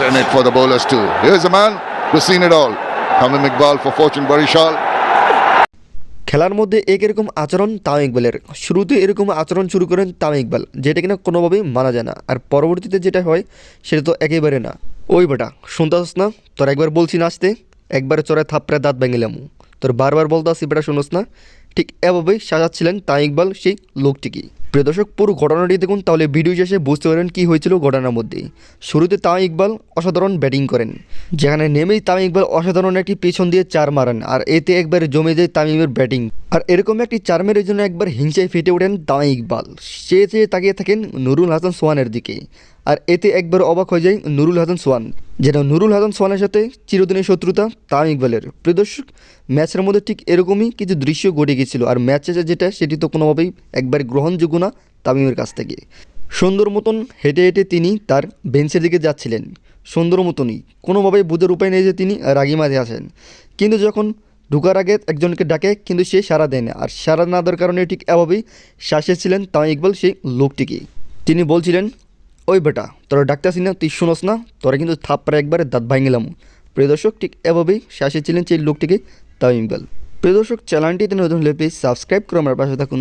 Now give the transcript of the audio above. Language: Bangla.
Caught in it for the bowlers too. Here's a man who's seen it all. Tamim Iqbal for Fortune Barishal. খেলার মধ্যে এক এরকম আচরণ তাও ইকবালের শুরুতে এরকম আচরণ শুরু করেন তাও ইকবাল, যেটা কিনা কোনোভাবেই মানা যায় না আর পরবর্তীতে যেটা হয়, সেটা তো একেবারে না ওই বেটা শুনতাস না তোর একবার বলছি নাচতে, একবার চড়ায় থাপড়ে দাঁত ভেঙেলাম তোর বারবার বলতে আসি বেটা, শুনোস না ঠিক এভাবেই সাজাচ্ছিলেন তা ইকবাল সেই লোকটিকে। প্রিয় দর্শক, পুরো ঘটনাটি দেখুন, তাহলে ভিডিও শেষে বুঝতে পারেন কী হয়েছিল ঘটনার মধ্যে। শুরুতে তা ইকবাল অসাধারণ ব্যাটিং করেন, যেখানে নেমেই তামিম ইকবাল অসাধারণ একটি পেছন দিয়ে চার মারেন, আর এতে একবার জমে যায় তামিমের ব্যাটিং। আর এরকম একটি চার মেরের জন্য একবার হিংসায় ফেটে ওঠেন তামিম ইকবাল। সে চেয়ে তাকিয়ে থাকেন নুরুল হাসান সোয়ানের দিকে, আর এতে একবার অবাক হয়ে যায় নুরুল হাসান সোয়ান যেন নুরুল হাসান সোয়ানের সাথে চিরদিনের শত্রুতা, তামিম ইকবালের। প্রিয় দর্শক, ম্যাচের মধ্যে ঠিক এরকমই কিছু দৃশ্য ঘটে গিয়েছিল, আর ম্যাচ যেটা, সেটি তো কোনোভাবেই একবার গ্রহণযোগ্য না তামিমের কাছ থেকে। সুন্দর মতন হেঁটে হেঁটে তিনি তার বেঞ্চের দিকে যাচ্ছিলেন। সুন্দর মতনই, কোনোভাবেই বুঝার উপায় নেই যে তিনি রাগি মাঝে আসেন কিন্তু যখন ঢুকার আগে একজনকে ডাকে, কিন্তু সে সাড়া দেয় না, আর সাড়া না দেওয়ার কারণে ঠিক এভাবেই শ্বাসে ছিলেন ইকবাল সেই লোকটিকে। তিনি বলছিলেন ওই বেটা, তোরা ডাক্তার না, তুই শুনোস না, তোরা কিন্তু থাপ্পড়ে একবারে দাঁত ভাঙিলাম প্রিয় দর্শক, ঠিক এভাবেই শাসিয়েছিলেন ছিলেন সেই লোকটিকে তামিম ইকবাল প্রিয় দর্শক চ্যানেলটি নতুন লেপে সাবস্ক্রাইব করে আমার পাশে থাকুন।